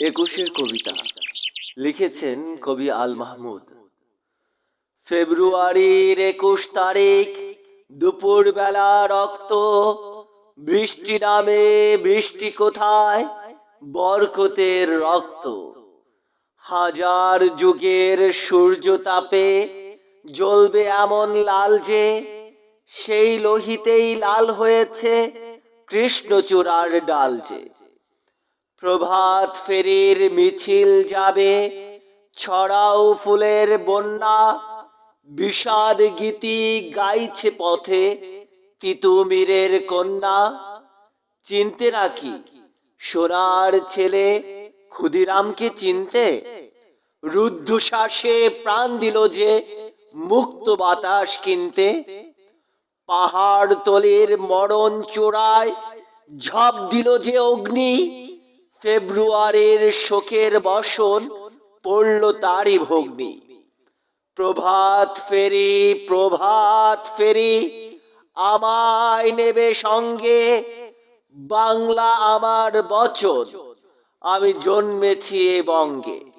একুশের কবিতা। লিখেছেন কবি আল মাহমুদ। ফেব্রুয়ারির একুশ তারিখ দুপুর বেলা রক্ত, বৃষ্টি নামে বৃষ্টি কোথায়? বরকতের রক্ত। হাজার যুগের সূর্য তাপে জ্বলবে এমন লাল যে, সেই লোহিতেই লাল হয়েছে কৃষ্ণচূড়ার ডাল যে। প্রভাত ফেরির মিছিল যাবে, ছড়াও ফুলের বন্যা, বিষাদ গীতি গাইছে পথে তিতুমিরের কন্যা। চিনতে নাকি সোনার ছেলে ক্ষুদিরামকে চিনতে? রুদ্ধশ্বাসে প্রাণ দিল যে মুক্ত বাতাস কিনতে। পাহাড় তলের মরণ চূড়ায় ঝাঁপ দিল যে অগ্নি ফেব্রুয়ারির শোকের বসন পড়ল তারই ভগ্নি। প্রভাত ফেরি প্রভাত ফেরি, আমায় নেবে সঙ্গে বাংলা আমার বচন। আমি জন্মেছি এ বঙ্গে।